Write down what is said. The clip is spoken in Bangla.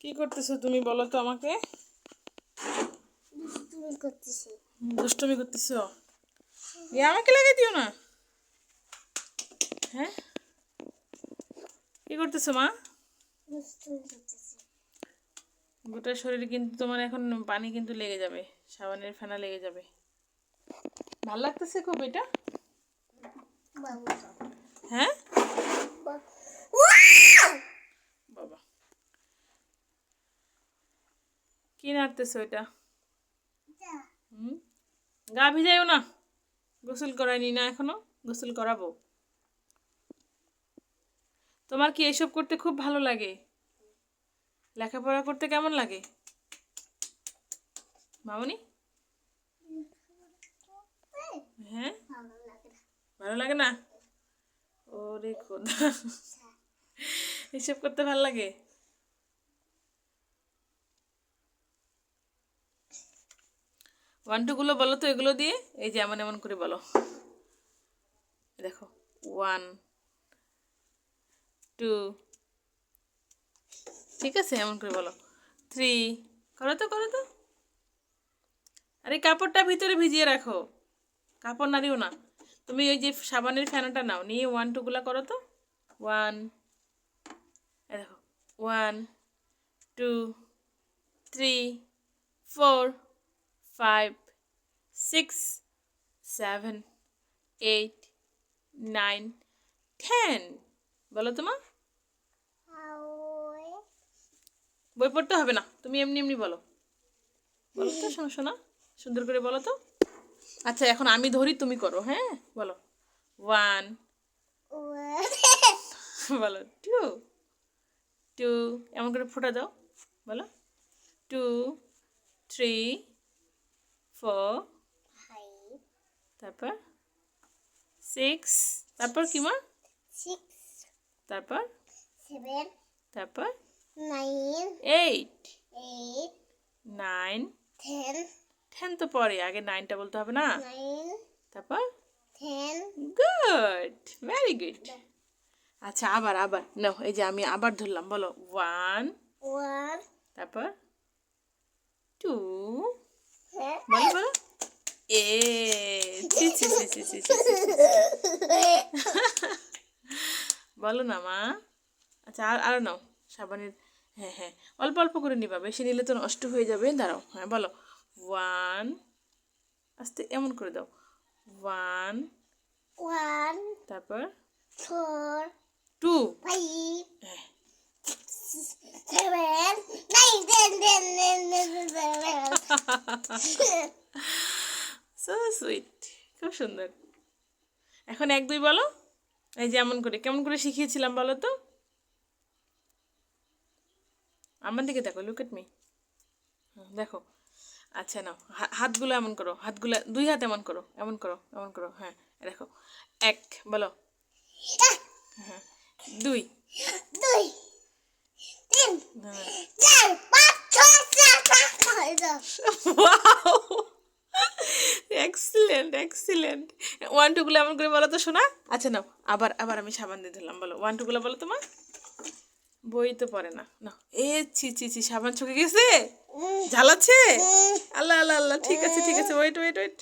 কি করতেছো তুমি বলো তো আমাকে? দুষ্টুমি করতেছি। এ আমাকে লাগিয়ে দিও না। হ্যাঁ? কি করতেছো মা? গোটা শরীরে কিন্তু তোমার এখন পানি কিন্তু লেগে যাবে সাবানের ফেনা লেগে যাবে। ভালো লাগতেছে খুব এটা? হ্যাঁ? কি নাড়তেছো এটা হুম? গা ভিজাইও না। গোসল করাইনি না এখনও গোসল করাবো। তোমার কি এসব করতে খুব ভালো লাগে? লেখাপড়া করতে কেমন লাগে? মামনি? হ্যাঁ? ভালো লাগে না? ভালো লাগে না ওরে খোদা। এসব করতে ভালো লাগে? ওয়ান টুগুলো বলো তো এগুলো দিয়ে? এই যে এমন এমন করে বলো। দেখো, ওয়ান, টু, ঠিক আছে, এমন করে বলো। থ্রি, করো তো করো তো। আরে কাপড়টা ভিতরে ভিজিয়ে রাখো। কাপড় নাড়িও না। তুমি ওই যে সাবানের ফ্যানটা নাও, নিয়ে ওয়ান টুগুলা করো তো। ওয়ান দেখো, one, two, three, four five six seven eight nine ten বলো তোমা বই পড়তে হবে না তুমি এমনি এমনি বলো। বলো তো শোনো শোনা সুন্দর করে বলো তো। আচ্ছা এখন আমি ধরি তুমি করো হ্যাঁ? বলো। ওয়ান বলো টু টু এমন করে ফোটা দাও বলো। টু থ্রি ফোর তারপর সিক্স তারপর কি মা সিক্স তারপর সেভেন তারপর nine eight eight nine ten ten তো পরে আগে নাইনটা বলতে হবে না? তারপর টেন গুড ভেরি গুড আচ্ছা আবার আবার নাও এই যে আমি আবার ধরলাম বলো ওয়ান ওয়ান তারপর টু এ ছি ছি ছি ছি ছি ছি, ছি। বলো না মা আচ্ছা আর আরও নাও সাবানের হ্যাঁ হ্যাঁ অল্প অল্প করে নিবা বেশি নিলে তো নষ্ট হয়ে যাবে দাঁড়াও হ্যাঁ বলো ওয়ান আস্তে এমন করে দাও ওয়ান ওয়ান তারপর ফোর টু ফাইভ হ্যাঁ seven nine ten ten ten so sweet খুব সুন্দর। এখন এক দুই বলো। এই যে এমন করে কেমন করে শিখিয়েছিলাম বলো তো? আমার দিকে দেখো লুক এট মি দেখো। আচ্ছা নাও। হাতগুলো এমন করো। হাতগুলো দুই হাত এমন করো। এমন করো এমন করো। হ্যাঁ দেখো। এক বলো। হ্যাঁ দুই। দুই তিন হ্যাঁ। চার পাঁচ ছয় সাত আট নয় দশ। ওয়াও এক্সিলেন্ট এক্সিলেন্ট ওয়ান টুগুলো এমন করে বলো তো শোনা আচ্ছা নাও আবার আবার আমি সাবান দিয়ে ধরলাম বলো। ওয়ান টু গুলো বলো তোমার। বই তো পড়ে না। না এ ছি ছি ছি সাবান ছুকে গেছে? ঝালাচ্ছে? আল্লাহ আল্লাহ আল্লাহ ঠিক আছে ঠিক আছে ওয়েট ওয়েট ওয়েট